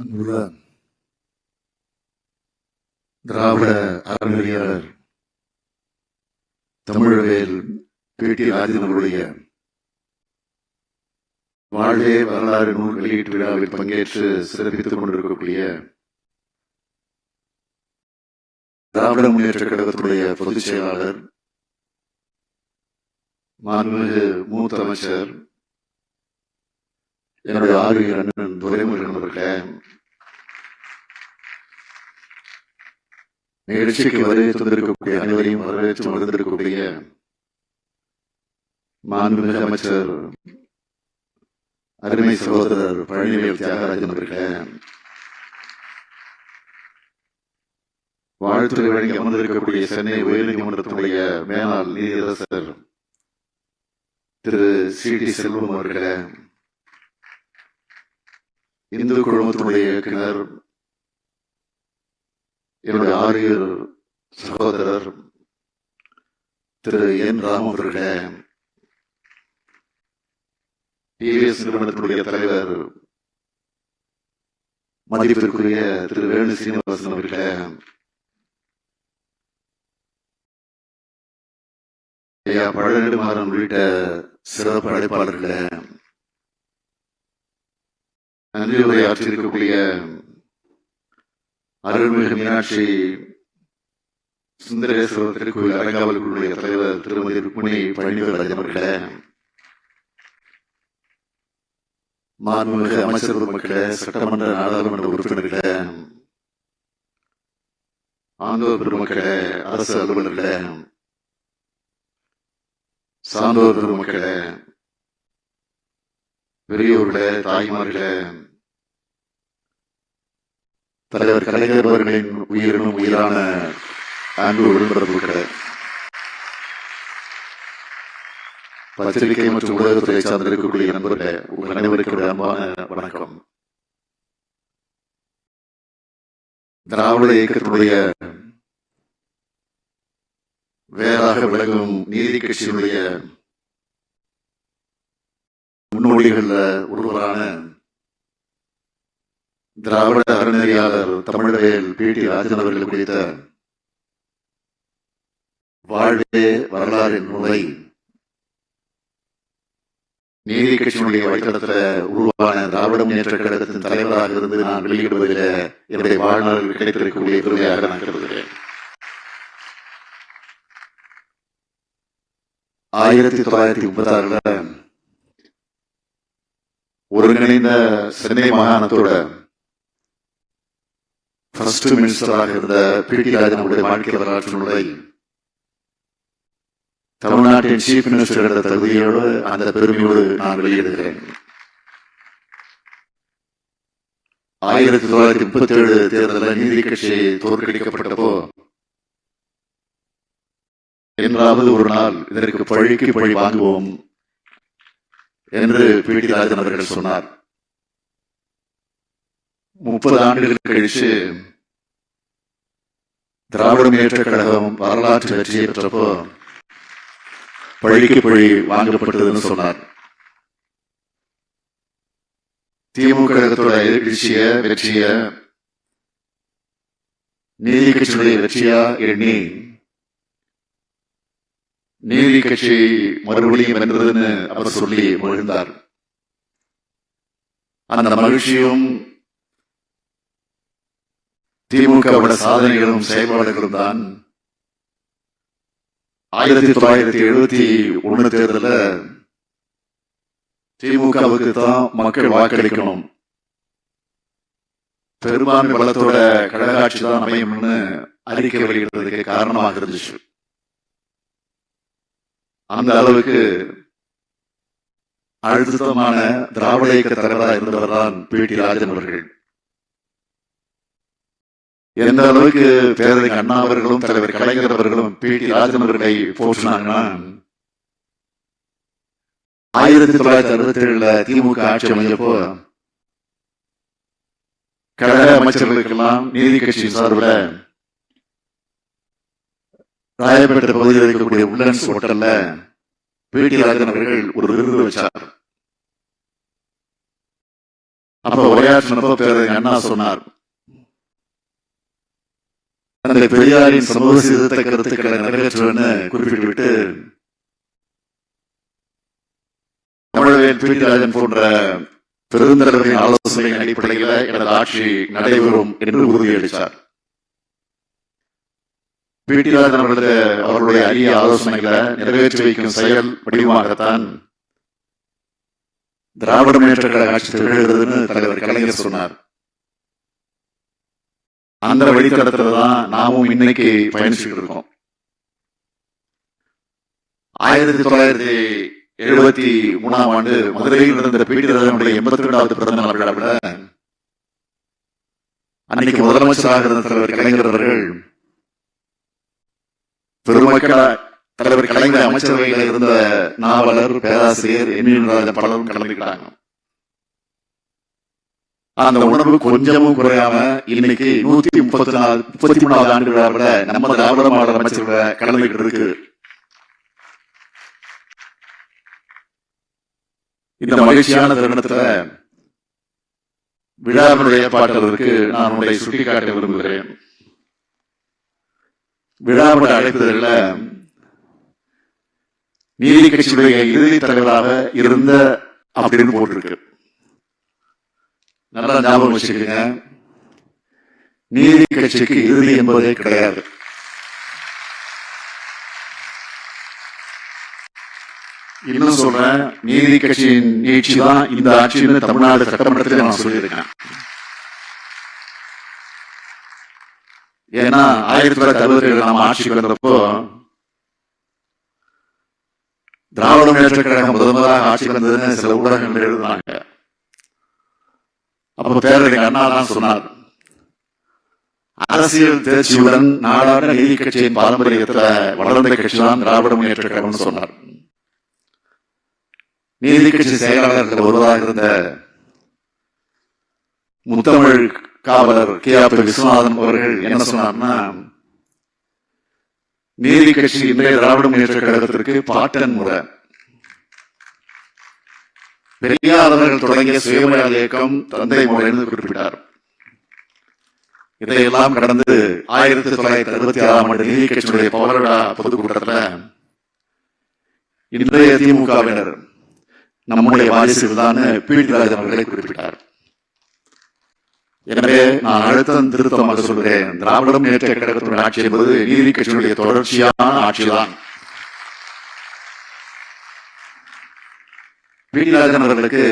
அன்புள்ள திராவிட அறநெறியாளர் தமிழவேல் பேட்டி ராஜனவருடைய வாழ்வே வரலாறு நூல் வெளியீட்டு விழாவில் பங்கேற்று சிறப்பித்துக் கொண்டிருக்கக்கூடிய திராவிட முன்னேற்ற கழகத்துடைய பொதுச் செயலாளர் மாண்புமிகு மூத்த அமைச்சர் என்னுடைய ஆறுயிர் அண்ணன் துரைமுருகன் அவர்களே நிகழ்ச்சிக்கு வருகை தந்திருக்கக்கூடிய அனைவரையும் வரவேற்று வந்திருக்கக்கூடிய மாண்புமிகு அமைச்சர் அருமை சகோதரர் பழனிவேல் தியாகராஜன் அவர்களே வாழ்த்துறை வழங்கி அமர்ந்திருக்கக்கூடிய சென்னை உயர்நீதிமன்றத்தினுடைய மேலாள் நீதியரசர் திரு சி டி செல்வம் அவர்களே இந்து குழுமத்தினுடைய இயக்குனர் என்னுடைய ஆரியர் சகோதரர் திரு என் ராம் அவர்களே. டிவிஎஸ் நிறுவனத்தினுடைய தலைவர் மதிப்பிற்குரிய திரு வேணு சீனிவாசன் அவர்களே. ஐயா பழநெடுமாறன் உள்ளிட்ட சிறப்பு அழைப்பாளர்களே நன்றி உரை அருள்மிகு மீனாட்சி சுந்தரேஸ்வரர் திருக்கோயில் அரங்காவல் குழுவுடைய தலைவர் திருமதி ருக்மிணி பழனிவராஜன் அவர்களே மாண்புமிகு அமைச்சர் மக்களே சட்டமன்ற நாடாளுமன்ற உறுப்பினர்களே ஆண்டோர் பெருமக்களே அரசு அலுவலர்களே சான்றோர் பெருமக்களே பெரியோர்களே தாய்மார்களே. தலைவர் கலைஞர் அவர்களின் உயிரினும் உயிரான அன்பு உடன்பிறப்புகளே பத்திரிகை மற்றும் ஊடகத்துறை சார்ந்திருக்கக்கூடிய நண்பர்களே உங்கள் அனைவருக்கு அன்பான வணக்கம். திராவிட இயக்கத்தினுடைய வேறாக விளங்கும் நீதி கட்சியினுடைய முன்னோடிகளில் ஒருவரான திராவிட அறநெறியாளர் தமிழவேல் பி. டி. ராஜன் அவர்கள் குறித்த வாழ்வே வரலாறு நூலை நீதி கட்சியினுடைய வழித்தடத்தில் உருவான திராவிட முன்னேற்ற கழகத்தின் தலைவராக இருந்து நான் வெளியிடுவதில் என்னுடைய வாழ்நாள் கிடைத்திருக்கக்கூடிய பெருமையாக நான் கருதுகிறேன். ஆயிரத்தி தொள்ளாயிரத்தி முப்பத்தி ஆறுல ஒருங்கிணைந்த சென்னை மாகாணத்தோட ஃபர்ஸ்ட் மினிஸ்டராக இருந்த பி டி ராஜன் அவருடைய வாழ்க்கை வரலாற்று நூலை தமிழ்நாட்டின் சீஃப் மினிஸ்டர் என்ற தகுதியோடு அந்த பெருமையோடு நான் வெளியிடுகிறேன். ஆயிரத்தி தொள்ளாயிரத்தி முப்பத்தி ஏழு தேர்தலில் நீதி கட்சி தோற்கடிக்கப்பட்டப்போ என்றாவது ஒரு நாள் இதற்கு பழிக்கு பழி வாங்குவோம் என்று பி டி ராஜன் அவர்கள் சொன்னார். முப்பது ஆண்டுகள் கழித்து திராவிட முன்னேற்ற கழகம் வரலாற்று வெற்றியை பெற்றப்போ பழிக்கு பழி வாங்கப்பட்டதுன்னு சொன்னார். திமுக கழகத்தோட எழுச்சிய வெற்றிய நீதி கட்சியுடைய வெற்றியா எண்ணி நீதி கட்சி மறுபடியும் வென்றதுன்னு அவர் சொல்லி மகிழ்ந்தார். அந்த மகிழ்ச்சியும் திமுகவோட சாதனைகளும் செயல்பாடுகளும் தான் ஆயிரத்தி தொள்ளாயிரத்தி எழுபத்தி ஒண்ணு தேர்தல திமுகவுக்கு தான் மக்கள் வாக்களிக்கணும். பெரும்பான்மை பலத்தோட கழகாட்சி தான் அமையும்னு அறிக்கை வெளியிடுறதுக்கு காரணமாக இருந்துச்சு. அந்த அளவுக்கு அழுத்தமான திராவிட இயக்க தலைவராக இருந்தவர் தான் பி. டி. ராஜன் அவர்கள். எந்த அளவுக்கு பேரறிஞர் அண்ணா அவர்களும் தலைவர் கலைஞர் அவர்களும் பி. டி. ராஜன் அவர்களை போற்றினாங்கன்னா ஆயிரத்தி தொள்ளாயிரத்தி அறுபத்தி ஏழுல திமுக ஆட்சி அமைஞ்சப்போ கழக அமைச்சர்களுக்கெல்லாம் நீதி கட்சி சார்பில் ராயப்பேட்டை பகுதியில் இருக்கக்கூடிய உள்ளன்ஸ் ஹோட்டல்ல பி ராஜன் அவர்கள் ஒரு விருது வச்சார். அப்ப உரையாற்றினப்ப பேரறிஞர் அண்ணா சொன்னார் தந்தை பெரியாரின் சமூக சீர்திருத்த கருத்துக்களை நிறைவேற்றுவேன்னு குறிப்பிட்டுவிட்டு தமிழவேல் ராஜன் போன்ற பெருந்தலைவர்களின் ஆலோசனையின் அடிப்படையில் எனது ஆட்சி நடைபெறும் என்று உறுதியளித்தார். பீட்டிராஜன் அவர்களது அவருடைய அரிய ஆலோசனைகளை நிறைவேற்றி வைக்கும் செயல் வடிவமாகத்தான் திராவிட முன்னேற்ற கழக ஆட்சி திகழ்கிறதுன்னு தலைவர் கலைஞர் சொன்னார். அந்த வழித்தடத்துல தான் நாமும் இன்னைக்கு பயணிச்சுட்டு இருக்கோம். ஆயிரத்தி தொள்ளாயிரத்தி எழுபத்தி மூணாம் ஆண்டு மதுரையில் நடந்த பீட்டிராஜனுடைய எண்பத்தி ரெண்டாவது பிறந்த நாள் விழாவில் அன்னைக்கு முதலமைச்சராக இருந்த தலைவர் கலைஞர் அவர்கள் பெருமக்கள தலைவர் கலைஞர் அமைச்சரவையில் இருந்த நாவலர் பேராசிரியர் என் பலரும் கலந்துக்கிட்டாங்க. அந்த உணர்வு கொஞ்சமும் குறையாம இன்னைக்கு நூத்தி முப்பத்தி நாலு முப்பத்தி மூணாவது ஆண்டு விழாவில் நம்ம திராவிட மாடல் அமைச்சரவை கலந்துகிட்டு இருக்கு. இந்த மகிழ்ச்சியான தருணத்துல விழாவினுடைய ஏற்பாட்டாளருக்கு நான் உங்களை சுட்டிக்காட்ட விரும்புகிறேன். விழாவோட அழைப்புதல்ல. நீதி கட்சியுடைய இறுதி தலைவராக இருந்த அப்படின்னு போட்டிருக்கு. நல்லா ஞாபகம் வச்சுக்கோங்க. நீதி கட்சிக்கு இறுதி என்பதே கிடையாது. இன்னும் சொல்றேன் நீதி கட்சியின் நீட்சி தான் இந்த ஆட்சின்னு தமிழ்நாடு சட்டமன்றத்தில் நான் சொல்லியிருக்கேன். ஏன்னா ஆயிரத்தி தொள்ளாயிரத்தி அறுபத்தி ஏழு நம்ம ஆட்சிக்கு வந்தப்போ திராவிட முன்னேற்ற கழகம் முதல் முதலாக ஆட்சிக்கு வந்ததுன்னு சில ஊடகங்கள் எழுதினாங்க. அப்ப பேரறிஞர் அண்ணா தான் சொன்னார் அரசியல் தேர்ச்சியுடன் நாடாட நீதி கட்சியின் பாரம்பரியத்துல வளர்ந்த கட்சி தான் திராவிட முன்னேற்ற கழகம்னு சொன்னார். நீதி கட்சி செயலாளர்கள் ஒருவராக இருந்த முத்தமிழ் காவலர் கே ஆர் பி விஸ்வநாதன் அவர்கள் என்ன சொன்னார்னா நீதி கட்சி இன்றைய திராவிட முன்னேற்ற கழகத்திற்கு பாட்டன் முறை. பெரியார் அவர்கள் தொடங்கிய சுயமரியாதை இயக்கம் தந்தை முறை என்று குறிப்பிட்டார். இதையெல்லாம் கடந்து ஆயிரத்தி தொள்ளாயிரத்தி அறுபத்தி ஆறாம் ஆண்டு நீதி கட்சியினுடைய பவரடா பொதுக்கூட்டத்தில் இன்றைய திமுகவினர் நம்முடைய வாரிசுகள் தான் பீட்டி ராஜன் அவர்களை குறிப்பிட்டார். எனவே நான் அழுத்தம் திருத்தமாக சொல்கிறேன். திராவிட முன்னேற்ற கழகத்தினுடைய ஆட்சி என்பது நீதி கட்சியினுடைய தொடர்ச்சியான ஆட்சிதான். பீட்டி அவர்களுக்கு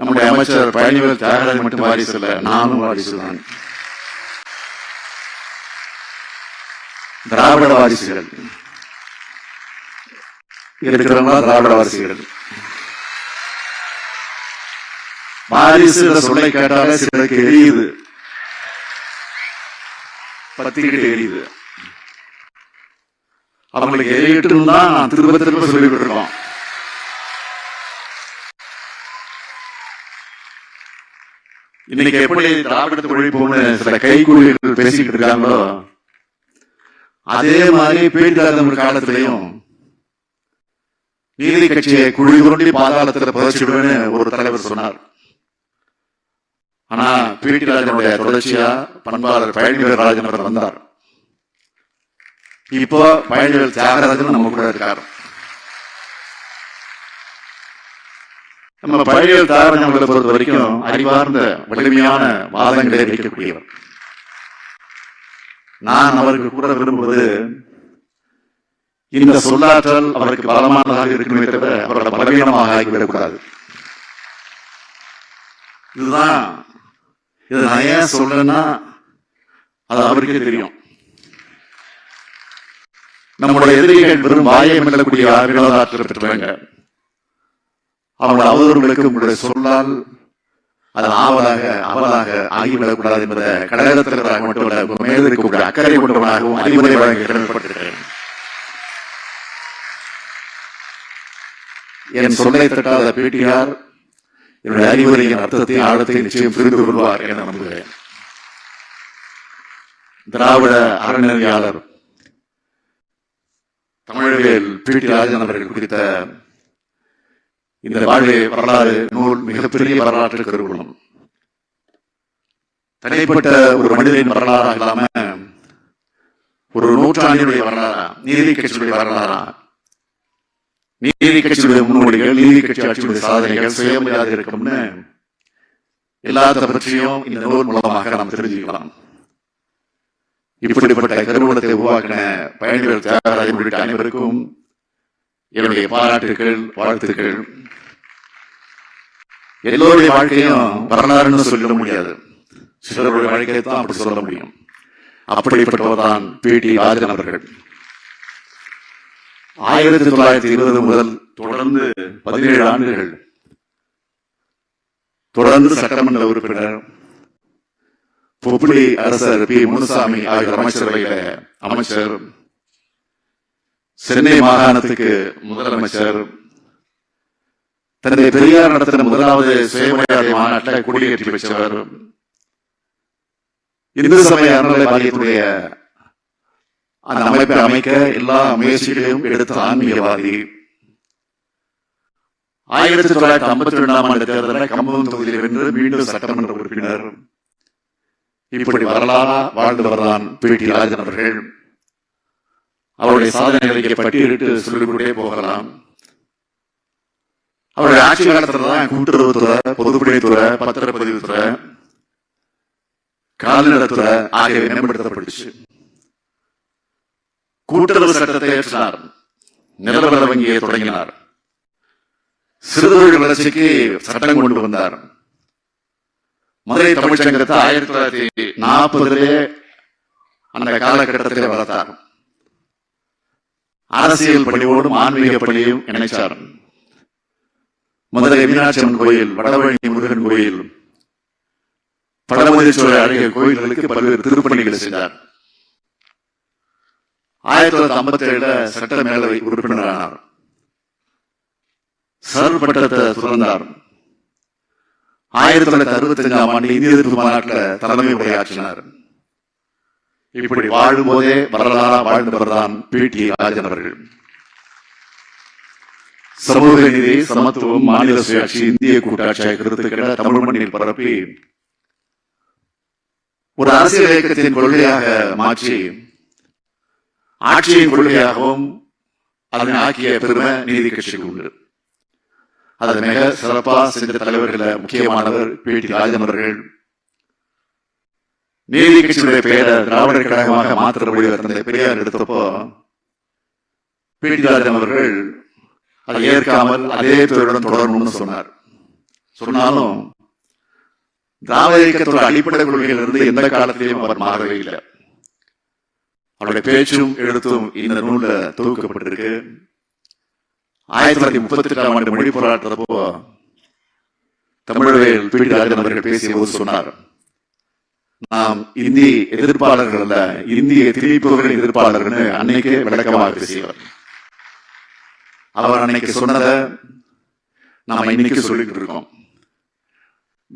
நம்முடைய அமைச்சர் பழனிவேல் தியாகராஜன் மட்டும் வாரிசு இல்ல நானும் வாரிசு தான். திராவிட வாரிசுகள். இருக்கிறவங்க திராவிட வாரிசுகள். வாரிசு சொல்லை கேட்டாலே சிலருக்கு எரியுது. பத்திக்கிட்டு எரியுது. அவங்களுக்கு எரியட்டும் தான் நான் திரும்ப திரும்ப சொல்லிக்கிட்டு இருக்கோம் இன்னைக்கு எப்படி திராவிட ஒழிப்போம்னு சில கைகூலிகள் பேசிக்கிட்டு இருக்காங்களோ அதே மாதிரி பீட்டாளர் காலத்திலையும் நீதி கட்சியை குழி தோண்டி பாதாளத்தில் புதைச்சிடுவேன்னு ஒரு தலைவர் சொன்னார். ஆனா பிடி ராஜனுடைய தொடர்ச்சியா பண்பாளர் பழனிவேல் ராஜன் அவர் வந்தார். இப்போ பயணிகள் தியாகராஜன் நம்ம கூட இருக்கார். நம்ம பயணிகள் தியாகராஜன் அவர்களை பொறுத்த வரைக்கும் அறிவார்ந்த வலிமையான வாதங்களை வைக்கக்கூடியவர். நான் அவருக்கு கூட விரும்புவது இந்த சொல்லாற்றல் அவருக்கு பலமானதாக இருக்குமே தவிர அவரோட பலவீனமாக ஆகிவிடக்கூடாது. இதுதான் இதை நான் ஏன் சொல்றேன்னா அது அவருக்கே தெரியும். நம்மளுடைய எதிரிகள் வெறும் வாயை மெல்லக்கூடிய ஆற்றல் பெற்றவங்க அவங்களோட அவதூறுகளுக்கு உங்களுடைய சொல்லால் அது ஆவலாக அவலாக ஆகிவிடக்கூடாது என்பதை கழகத் தலைவராக மட்டுமல்ல மேல் இருக்கக்கூடிய அக்கறை கொண்டவனாகவும் அறிவுரை வழங்க கடமைப்பட்டிருக்கிறேன் என் சொல்லை தட்டாத பேட்டியார் என்னுடைய அறிவுரையின் அர்த்தத்தை ஆழத்தை நிச்சயம் புரிந்து கொள்வார் என நம்புகிறேன். திராவிட அறநிலையாளர் தமிழவேல் பி. டி. ராஜன் அவர்கள் குறித்த இந்த வாழ்வே வரலாறு நூல் மிகப்பெரிய வரலாற்று கருவூலம். தனிப்பட்ட ஒரு மனிதனின் வரலாறாக இல்லாம ஒரு நூற்றாண்டினுடைய வரலாறா நீதி கட்சியுடைய வரலாறா நீதி கட்சியுடைய முன்னோடிகள் நீதி கட்சி ஆட்சியுடைய சாதனைகள் சுயமரியாதை இருக்கும்னு எல்லாத்த பற்றியும் இந்த நூல் மூலமாக நாம் தெரிஞ்சுக்கலாம். இப்படிப்பட்ட கருவூலத்தை உருவாக்கின பயணிகள் தியாகராஜன் உள்ளிட்ட அனைவருக்கும் என்னுடைய பாராட்டுகள் வாழ்த்துக்கள். எல்லோருடைய வாழ்க்கையும் வரலாறுன்னு சொல்ல முடியாது. சிலருடைய வாழ்க்கையை தான் அப்படி சொல்ல முடியும். அப்படிப்பட்டவர் தான் பி. டி. ராஜன் அவர்கள். ஆயிரத்தி தொள்ளாயிரத்தி இருபது முதல் தொடர்ந்து பதினேழு ஆண்டுகள். தொடர்ந்து சட்டமன்ற உறுப்பினர் பொப்புளி அரசர் பி. முனுசாமி ஆகிய அமைச்சரவையில அமைச்சர். சென்னை மாகாணத்துக்கு முதலமைச்சர். தன்னை பெரியார் நடத்தின முதலாவது சுயமரியாதை மாநாட்டை கொடியேற்றி வச்சவர் இந்து சமய அறநிலையத்துடைய அந்த அமைப்பை அமைக்க எல்லா முயற்சிகளையும் எடுத்த ஆன்மீகவாதி. ஆயிரத்தி தொள்ளாயிரத்தி ஐம்பத்தி ரெண்டாம் ஆண்டு தேர்தலில் கம்பம் தொகுதியில் வென்று மீண்டும் சட்டமன்ற உறுப்பினர். இப்படி வரலாறா வாழ்ந்தவர்தான் பி. டி. ராஜன் அவர்கள். அவருடைய சாதனைகளை பட்டியலிட்டு சொல்லிக்கொண்டே போகலாம். அவருடைய ஆட்சி காலத்தில் தான் கூட்டுறவுத்துறை பொதுப்பணித்துறை பத்திரப்பதிவுத்துறை கால்நடத்துறை ஆகியவை மேம்படுத்தப்பட்டுச்சு. கூட்டுறவு சட்டத்தை ஏற்றினார். நிலவர வங்கியை தொடங்கினார். சிறுதொழில் வளர்ச்சிக்கு சட்டம் கொண்டு வந்தார். மதுரை தமிழ்ச்சங்கத்தை ஆயிரத்தி தொள்ளாயிரத்தி நாற்பதிலே அந்த காலகட்டத்தில் வளர்த்தார். அரசியல் பணியோடும் ஆன்மீக பணியையும் இணைச்சார். மதுரை மீனாட்சி அம்மன் கோயில் வடவழி முருகன் கோயில் படமுதிர்ச்சோலை அழகிய கோயில்களுக்கு பல்வேறு திருப்பணிகளை செய்தார். ஆயிரத்தி தொள்ளாயிரத்தி ஐம்பத்தி ஏழுல சட்ட மேலவை உறுப்பினரானார் சர் பட்டத்தை துறந்தார் ஆயிரத்தி தொள்ளாயிரத்தி அறுபத்தி அஞ்சாம் ஆண்டு இந்திய எதிர்ப்பு மாநாட்டில் தலைமை உரையாற்றினார் இப்படி வாழும் போதே வரலாறா வாழ்ந்தவர்தான் பி டி ராஜன் அவர்கள் சமூக நீதி சமத்துவம் மாநில சுயாட்சி இந்திய கூட்டாட்சி ஆகிய கருத்துக்களை தமிழ் மண்ணில் பரப்பி ஒரு அரசியல் இயக்கத்தின் கொள்கையாக மாற்றி ஆட்சியின் கொள்கையாகவும் அதனை ஆக்கிய பெருமை நீதி கட்சிக்கு உண்டு. அதை மிக சிறப்பா செஞ்ச தலைவர்கள முக்கியமானவர் பி டி ராஜன் அவர்கள். நீதி கட்சியுடைய பெயரை திராவிடர் கழகமாக மாற்ற முடிவு தந்தை பெரியார் எடுத்தப்போ பி டி ராஜன் அவர்கள் அதை ஏற்காமல் அதே பெயருடன் தொடரணும்னு சொன்னார். சொன்னாலும் திராவிட இயக்கத்தோட அடிப்படை கொள்கையிலிருந்து எந்த காலத்திலையும் அவர் மாறவே இல்லை. அவருடைய பேச்சும் எழுத்தும் இந்த நூல்ல தொகுக்கப்பட்டிருக்கு. ஆயிரத்தி தொள்ளாயிரத்தி முப்பத்தி எட்டாம் ஆண்டு மொழி போராட்டத்தப்போ தமிழவேல் பி. டி. ராஜன் அவர்கள் பேசிய போது சொன்னார் நாம் இந்தி எதிர்ப்பாளர்கள் அல்ல இந்திய திணிப்புகளின் எதிர்ப்பாளர்கள் அன்னைக்கே விளக்கமாக பேசியவர். அவர் அன்னைக்கு சொன்னதை நாம இன்னைக்கு சொல்லிட்டு இருக்கோம்.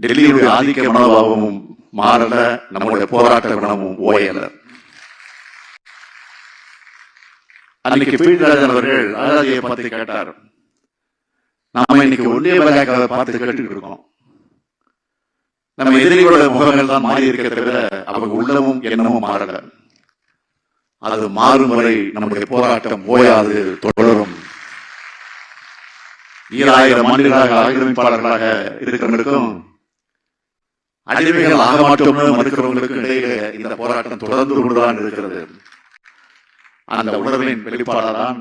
டெல்லியுடைய ஆதிக்க மனோபாவமும் மாறல நம்முடைய போராட்ட குணமும் ஓயல. அன்னைக்கு பீட்டராஜன் அவர்கள் அழகாதியை பார்த்து கேட்டார். நாம இன்னைக்கு ஒன்றிய பாஜகவை பார்த்து கேட்டுக்கிட்டு இருக்கோம் நம்ம எதிரிகளோட முகங்கள் தான் மாறி இருக்க தவிர அவங்க உள்ளமும் எண்ணமும் மாறல. அது மாறும் வரை நம்முடைய போராட்டம் ஓயாது தொடரும். ஈராயிரம் ஆண்டுகளாக ஆக்கிரமிப்பாளர்களாக இருக்கிறவங்களுக்கும் அடிமைகள் ஆக மாட்டோம்னு மறுக்கிறவங்களுக்கும் இடையிலே இந்த போராட்டம் தொடர்ந்து கொண்டுதான் இருக்கிறது. அந்த உணர்வின் வெளிப்பாடாதான்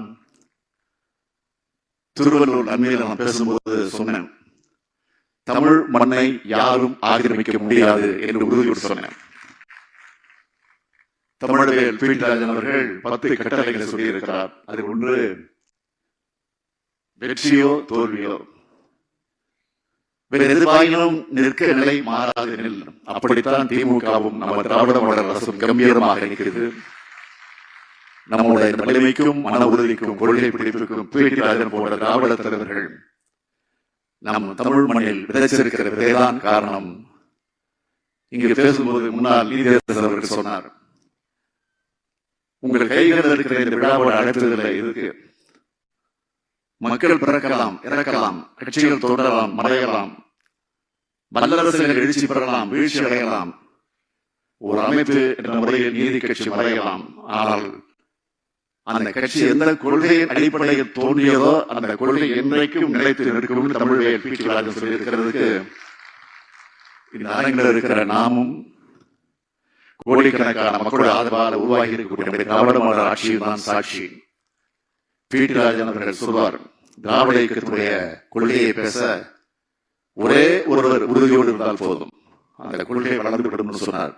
திருவள்ளூர் நன்மையில் நான் பேசும்போது சொன்னேன். தமிழ் மண்ணை யாரும் ஆக்கிரமிக்க முடியாது என்று உறுதியோடு சொன்னேன். தமிழவேல் பீட்டராஜன் அவர்கள் பத்து கட்டளைகளை சொல்லியிருக்கிறார். அதில் ஒன்று வெற்றியோ தோல்வியோ. வேறு எதிர்வாயினும் நிற்க நிலை மாறாது அப்படித்தான் திமுகவும் நம்ம திராவிட மாடல் அரசும் கம்பீரமாக நிற்கிறது நம்முடைய வலிமைக்கும் மன உறுதிக்கும் கொள்கை பிடிப்புக்கும் பீட்டிராஜன் போன்ற திராவிட தலைவர்கள் நம் தமிழ் மண்ணில் விதைச்சிருக்கிற விதைதான் காரணம். இங்கு பேசும்போது முன்னாள் நீதியரசர் அவர்கள் சொன்னார் உங்கள் கைகளில் இருக்கிற இந்த விழாவோட அழைப்பதில்லை இருக்கு மக்கள் பிறக்கலாம் இறக்கலாம் கட்சிகள் தொடரலாம் மறையலாம் வல்லரசுகள் எழுச்சி பெறலாம் வீழ்ச்சி அடையலாம் ஒரு அமைப்பு என்ற முறையில் நீதி கட்சி மறையலாம். ஆனால் அந்த கட்சி எந்த கொள்கையின் அடிப்படையில் தோன்றியதோ அந்த கொள்கை என்றைக்கும் நிலைத்து நிற்கும் தமிழ்வேல் பீட்டி ராஜன் சொல்லியிருக்கிறதுக்கு இந்த அரங்கில் இருக்கிற நாமும் கோடிக்கணக்கான மக்களுடைய ஆதரவால் உருவாகி இருக்கக்கூடிய திராவிடமான ஆட்சியும் தான் சாட்சி. பீட்டி ராஜன் அவர்கள் சொல்வார் திராவிட இயக்கத்துடைய கொள்கையை பேச ஒரே ஒருவர் உறுதியோடு இருந்தால் போதும். அந்த கொள்கை வளர்ந்து விடும் சொன்னார்.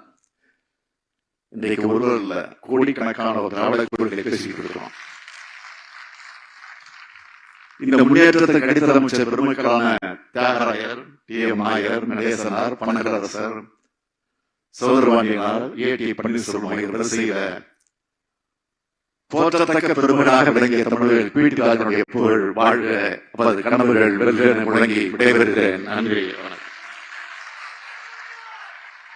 இன்றைக்கு ஒருவர் இல்ல கோடிக்கணக்கான ஒரு திராவிட குழுக்களை பேசிக்கிட்டு இருக்கிறோம். இந்த முன்னேற்றத்தை அடித்தள அமைச்சர் பெருமக்களான தியாகராயர் டி எம் நாயர் நடேசனார் பன்னகரசர் சோதரவாணியனார் ஏ. டி. பன்னீர்செல்வம் ஆகியோர் செய்த போற்றத்தக்க பெருமையாக விளங்கிய தமிழர்கள் பீட்டிராஜனுடைய புகழ் வாழ்க அவரது கனவுகள் வெல்க என முழங்கி விடைபெறுகிறேன். நன்றி வணக்கம்.